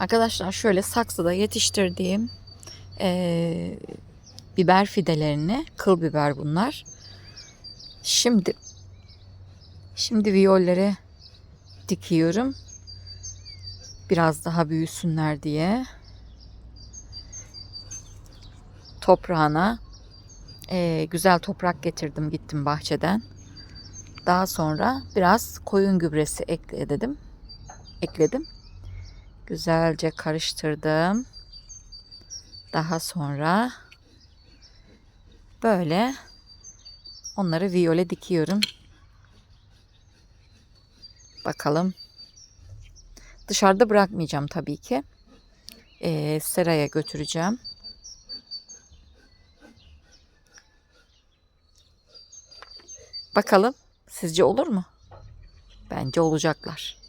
Arkadaşlar şöyle saksıda yetiştirdiğim eee, biber fidelerini, kıl biber bunlar. Şimdi şimdi viyolleri dikiyorum. Biraz daha büyüsünler diye. Toprağına eee, güzel toprak getirdim gittim bahçeden. Daha sonra biraz koyun gübresi ekledim. Ekledim. Güzelce karıştırdım. Daha sonra böyle onları viyole dikiyorum. Bakalım. Dışarıda bırakmayacağım tabii ki. Ee, seraya götüreceğim. Bakalım sizce olur mu? Bence olacaklar.